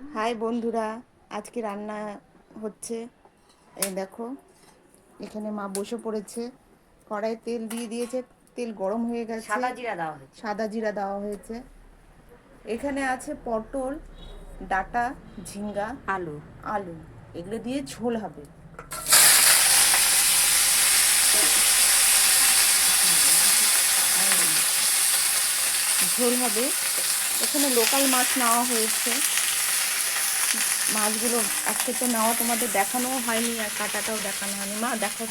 High বন্ধুরা আজকে রান্না হচ্ছে এই দেখো এখানে মা বসে পড়েছে কড়াই তেল দিয়ে দিয়েছে তেল গরম হয়ে গেছে সাদা জিরা দেওয়া হয়েছে। সাদা জিরা দেওয়া হয়েছে এখানে আছে পটল ডাটা ঝিঙ্গা আলু। আলু এগুলো দিয়ে ঝোল হবে। ঝোল হবে এখানে লোকাল মাছ নেওয়া হয়েছে। মাছগুলো আজকে তো নেওয়া তোমাদের দেখানোও হয়নি আর কাটাটাও দেখানো হয়নি। মা দেখো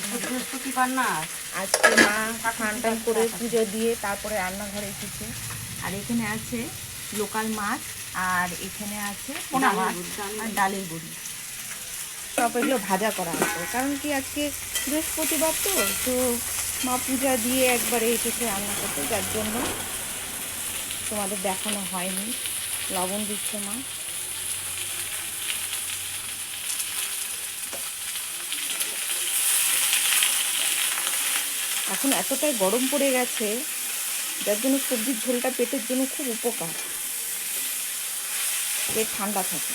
আজকে মা স্নান টান করে পুজো দিয়ে তারপরে রান্নাঘরে এসেছে। আর এখানে আছে লোকাল মাছ আর এখানে আছে পোনা মাছ। আর ডালের বড়ি সব এগুলো ভাজা করা আছে। কারণ কি আজকে বৃহস্পতিবার তো তো মা পূজা দিয়ে একবারে এসেছে রান্না করতে যার জন্য তোমাদের দেখানো হয়নি। লবণ দিচ্ছে মা। এখন এতটাই গরম পড়ে গেছে যার জন্য সবজির ঝোলটা পেটের জন্য খুব উপকার। পেট ঠান্ডা থাকে।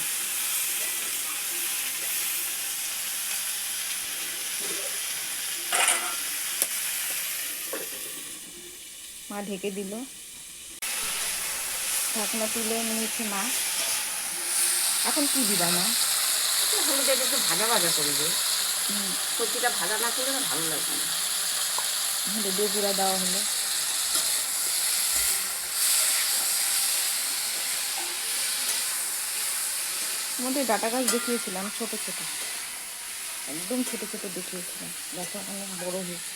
মা ঢেকে দিল। ঢাকনা তুলে নিয়েছে মা। এখন কি দিবা মা? হলুদ একটু ভাজা ভাজা করবে। সবজিটা ভাজা না করলে ভালো লাগবে না। হলুদে গুঁড়া দেওয়া হলো। মধ্যে ডাটা গাছ দেখিয়েছিলাম ছোট ছোট। একদম ছোট ছোট দেখিয়েছিলাম। দেখো অনেক বড় হয়েছে।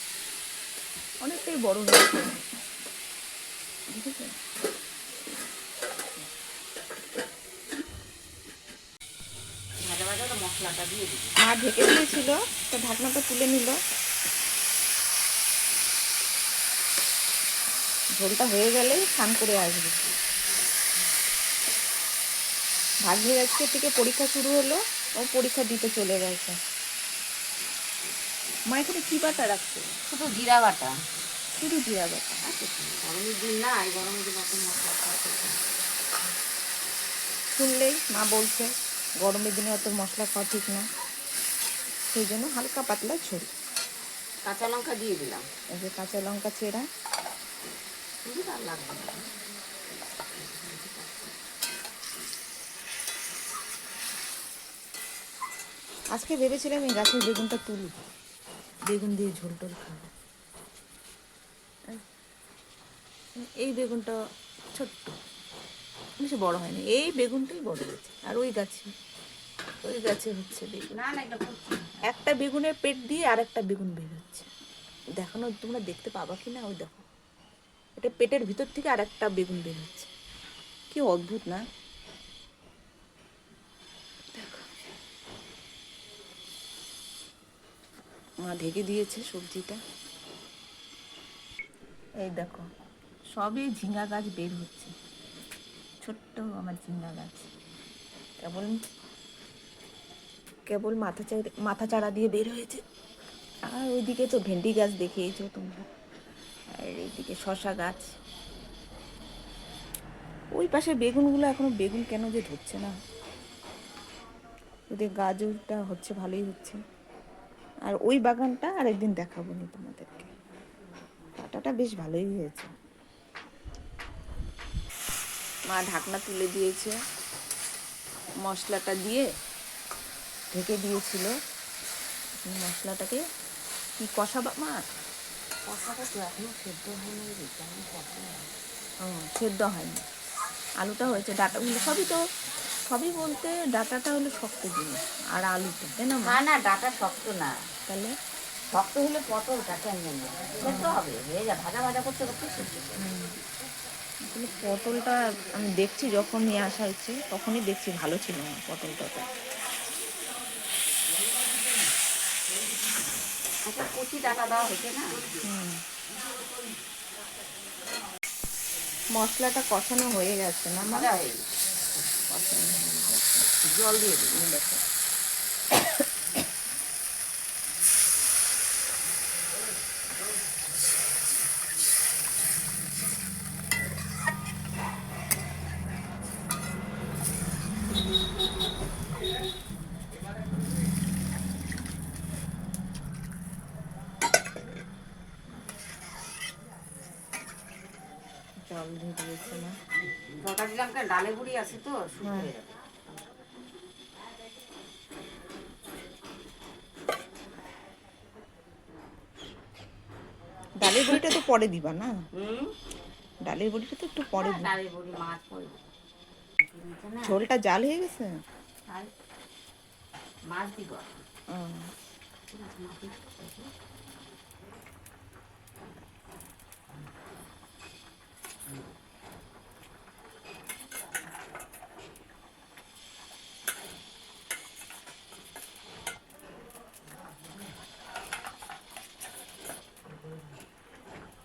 অনেকটাই বড় হয়েছে। মা ঢেকে দিয়েছিল তো ঢাকনাটা তুলে নিল। ঝোলটা হয়ে গেলে স্নান করে আসবে। ভাগ্যের আজকে থেকে পরীক্ষা শুরু হলো ও পরীক্ষা দিতে চলে গেছে। মা এখানে কি বাটা রাখছে? শুধু জিরা বাটা। শুধু জিরা বাটা? গরমের দিন না গরমের দিন অত মশলা খাওয়া ঠিক না। শুনলেই মা বলছে গরমের দিনে অত মশলা খাওয়া ঠিক না। সেই জন্য হালকা পাতলা ঝোল। কাঁচা লঙ্কা দিয়ে দিলাম। এই যে কাঁচা লঙ্কা চেরা কিন্তু আর লাগবে না আজকে ভেবেছিলাম এই গাছের বেগুনটা তুলি। বেগুন দিয়ে ঝোল টোল খাব। এই বেগুনটা ছোট্ট বেশি বড় হয়নি। এই বেগুনটাই বড় হয়েছে আর ওই গাছে ওই গাছে হচ্ছে বেগুন। না না এটা একটা বেগুনের পেট দিয়ে আর একটা বেগুন বের হচ্ছে। দেখানো তোমরা দেখতে পাবা কি না ওই দেখো। এটা পেটের ভিতর থেকে আর একটা বেগুন বের হচ্ছে। কি অদ্ভুত না? মা ঢেকে দিয়েছে সবজিটা। এই দেখো সবই ঝিঙ্গা গাছ বের হচ্ছে। ছোট্ট আমার ঝিঙ্গা গাছ। কেবল কেবল মাথা চাড়া মাথা চারা দিয়ে বের হয়েছে। আর ওইদিকে তো ভেন্ডি গাছ দেখিয়েছো তোমরা। আর এইদিকে শশা গাছ। ওই পাশে বেগুনগুলো এখনও বেগুন কেন যে ধরছে না? ওদের গাজরটা হচ্ছে, ভালোই হচ্ছে। আর ওই বাগানটা আরেকদিন দেখাবো নি তোমাদেরকে। কাটাটা বেশ ভালোই হয়েছে। মা ঢাকনা তুলে দিয়েছে। মশলাটা দিয়ে ঢেকে দিয়েছিল। মশলাটাকে কি কষাবা মা? কষাটা তো এখনও সেদ্ধ হয়নি। কেমন ও সেদ্ধ হয়নি আলুটা হয়েছে ডাটাগুলো সবই তো সবই বলতে ডাটাটা হলো শক্ত জিনিস আর আলুটা তাই না না না ডাটা শক্ত না। তাহলে? শক্ত হলে পটলটা কেমন সেদ্ধ হবে হয়ে যা ভাজা ভাজা করতে করতে সেদ্ধ পটলটা আমি দেখছি যখন নিয়ে আসা হয়েছে তখনই দেখছি ভালো ছিল না পটলটা টাকা দেওয়া হয়েছে না। মশলাটা কষানো হয়ে গেছে না মানে জল দিয়ে দিই কষানো জল দিয়ে দিই এই দেখো তরকারি দিলাম কেন? ডালে বুড়ি আছে তো শুকিয়ে হ্যাঁ। যাবে। ডালের বড়িটা তো পরে দিবা না? ডালের বড়িটা তো একটু পরে দিবা। ডালে বুড়ি মাছ পড়ে ঝোলটা জাল হয়ে গেছে? মাছ দিব।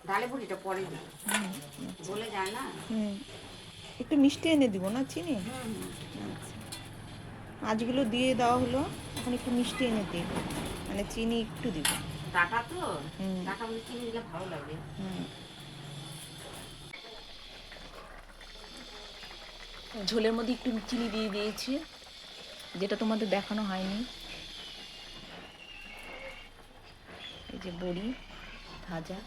ডালে বুড়িটা পরে বলে যায় না? একটু মিষ্টি এনে দিব না চিনি? মাছগুলো দিয়ে দেওয়া হলো এখন একটু মিষ্টি এনে দিই। মানে চিনি একটু দিব। টাকা তো। টাকা বলে চিনি দিলে ভালো লাগবে হুম। ঝোলের মধ্যে একটু চিনি দিয়ে দিয়েছি যেটা তোমাদের দেখানো হয়নি। এই যে বড়ি ভাজা।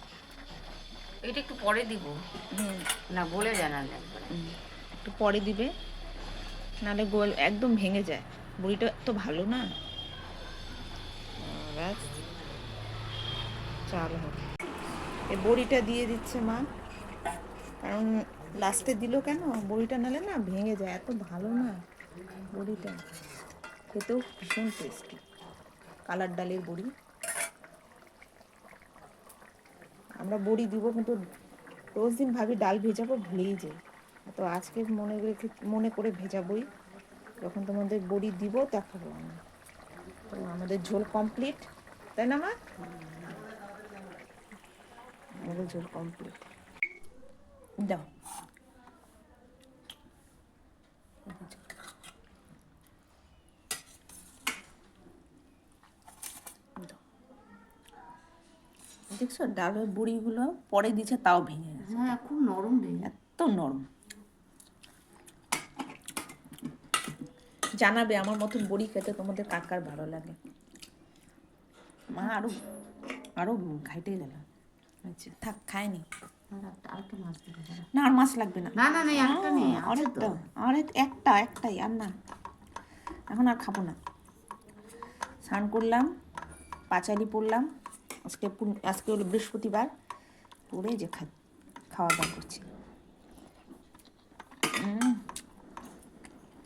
এটা একটু পরে দিব। না বলে হুম। একটু পরে দিবে নাহলে গোল একদম ভেঙে যায়। বড়িটা তো ভালো না। ব্যাস। চাল হবে। এই বড়িটা দিয়ে দিচ্ছে মা। কারণ লাস্টে দিল কেন? বড়িটা নালে না ভেঙে যায় এত ভালো না বড়িটা। খেতেও ভীষণ টেস্টি কালার ডালের বড়ি। আমরা বড়ি দিব, কিন্তু রোজ দিন ভাবি ডাল ভেজাবো, ভুলেই যাই। তো আজকে মনে রেখে, মনে করে ভেজাবই। যখন তোমাদের বড়ি দিব, দেখাবো আমি তো আমাদের ঝোল কমপ্লিট তাই না, মা? আমাদের ঝোল কমপ্লিট দাও। দেখছ? ডালের বড়িগুলো পরে দিচ্ছে তাও ভেঙে গেছে। হ্যাঁ খুব নরম রে এত নরম। জানাবে আমার মতন বড়ি খেতে তোমাদের কার কার ভালো লাগে? মা আরও আরও খাইতে গেল। আচ্ছা থাক খায়নি। না আর মাছ লাগবে না। না না না আরেকটা নেই আরেকটা আরেক একটা একটাই আর না। এখন আর খাব না। স্নান করলাম পাঁচালি পড়লাম আজকে আজকে হলো বৃহস্পতিবার পড়ে যে খাওয়া দাওয়া করছি।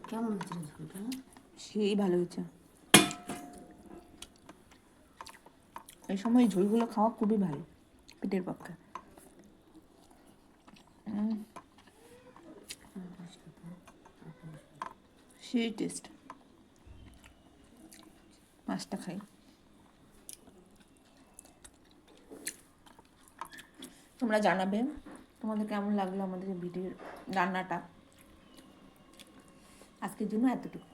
কেমন হচ্ছে সেই ভালো হয়েছে। এই সময় ঝোলগুলো খাওয়া খুবই ভালো, পেটের পক্ষে। সেই টেস্ট মাছটা খাই। তোমরা জানাবে। তোমাদের কেমন লাগল আমাদের ভিডিওর রান্নাটা? আজকের জন্য এতটুকু।